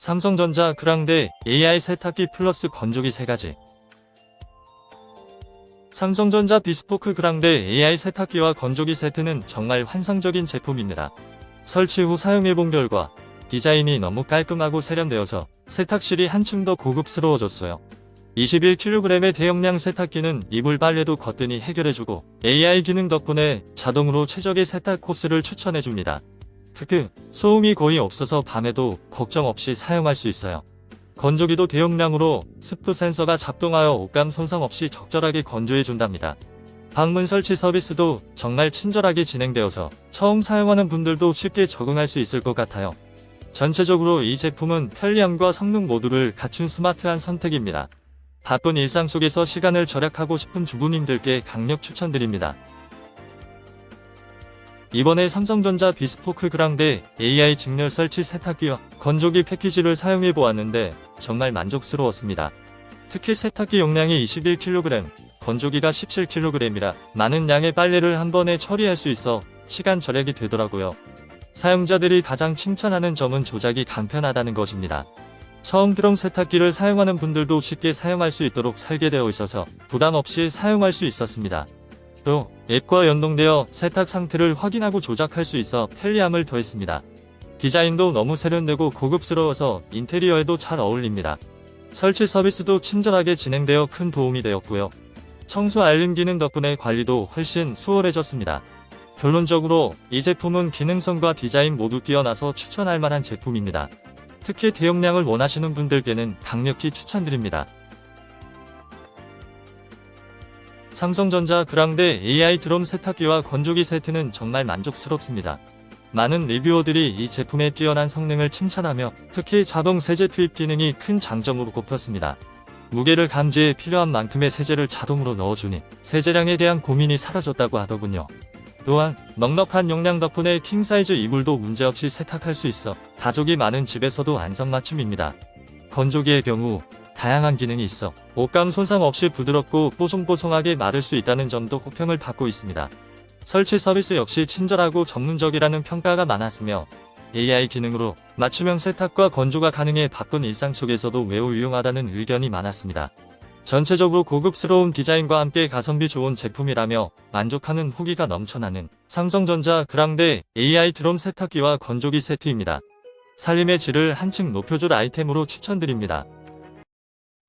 삼성전자 그랑데 AI 세탁기 플러스 건조기 3가지 삼성전자 비스포크 그랑데 AI 세탁기와 건조기 세트는 정말 환상적인 제품입니다. 설치 후 사용해본 결과 디자인이 너무 깔끔하고 세련되어서 세탁실이 한층 더 고급스러워졌어요. 21kg의 대용량 세탁기는 이불 빨래도 거뜬히 해결해주고 AI 기능 덕분에 자동으로 최적의 세탁 코스를 추천해줍니다. 특히 소음이 거의 없어서 밤에도 걱정 없이 사용할 수 있어요. 건조기도 대용량으로 습도 센서가 작동하여 옷감 손상 없이 적절하게 건조해준답니다. 방문 설치 서비스도 정말 친절하게 진행되어서 처음 사용하는 분들도 쉽게 적응할 수 있을 것 같아요. 전체적으로 이 제품은 편리함과 성능 모두를 갖춘 스마트한 선택입니다. 바쁜 일상 속에서 시간을 절약하고 싶은 주부님들께 강력 추천드립니다. 이번에 삼성전자 비스포크 그랑데 AI 직렬 설치 세탁기와 건조기 패키지를 사용해 보았는데 정말 만족스러웠습니다. 특히 세탁기 용량이 21kg, 건조기가 17kg이라 많은 양의 빨래를 한 번에 처리할 수 있어 시간 절약이 되더라고요. 사용자들이 가장 칭찬하는 점은 조작이 간편하다는 것입니다. 처음 드럼 세탁기를 사용하는 분들도 쉽게 사용할 수 있도록 설계되어 있어서 부담 없이 사용할 수 있었습니다. 또 앱과 연동되어 세탁 상태를 확인하고 조작할 수 있어 편리함을 더했습니다. 디자인도 너무 세련되고 고급스러워서 인테리어에도 잘 어울립니다. 설치 서비스도 친절하게 진행되어 큰 도움이 되었고요. 청소 알림 기능 덕분에 관리도 훨씬 수월해졌습니다. 결론적으로 이 제품은 기능성과 디자인 모두 뛰어나서 추천할 만한 제품입니다. 특히 대용량을 원하시는 분들께는 강력히 추천드립니다. 삼성전자 그랑데 AI 드럼 세탁기와 건조기 세트는 정말 만족스럽습니다. 많은 리뷰어들이 이 제품의 뛰어난 성능을 칭찬하며 특히 자동 세제 투입 기능이 큰 장점으로 꼽혔습니다. 무게를 감지해 필요한 만큼의 세제를 자동으로 넣어주니 세제량에 대한 고민이 사라졌다고 하더군요. 또한 넉넉한 용량 덕분에 킹사이즈 이불도 문제없이 세탁할 수 있어 가족이 많은 집에서도 안성맞춤입니다. 건조기의 경우 다양한 기능이 있어 옷감 손상 없이 부드럽고 뽀송뽀송하게 마를 수 있다는 점도 호평을 받고 있습니다. 설치 서비스 역시 친절하고 전문적이라는 평가가 많았으며 AI 기능으로 맞춤형 세탁과 건조가 가능해 바쁜 일상 속에서도 매우 유용하다는 의견이 많았습니다. 전체적으로 고급스러운 디자인과 함께 가성비 좋은 제품이라며 만족하는 후기가 넘쳐나는 삼성전자 그랑데 AI 드럼 세탁기와 건조기 세트입니다. 살림의 질을 한층 높여줄 아이템으로 추천드립니다.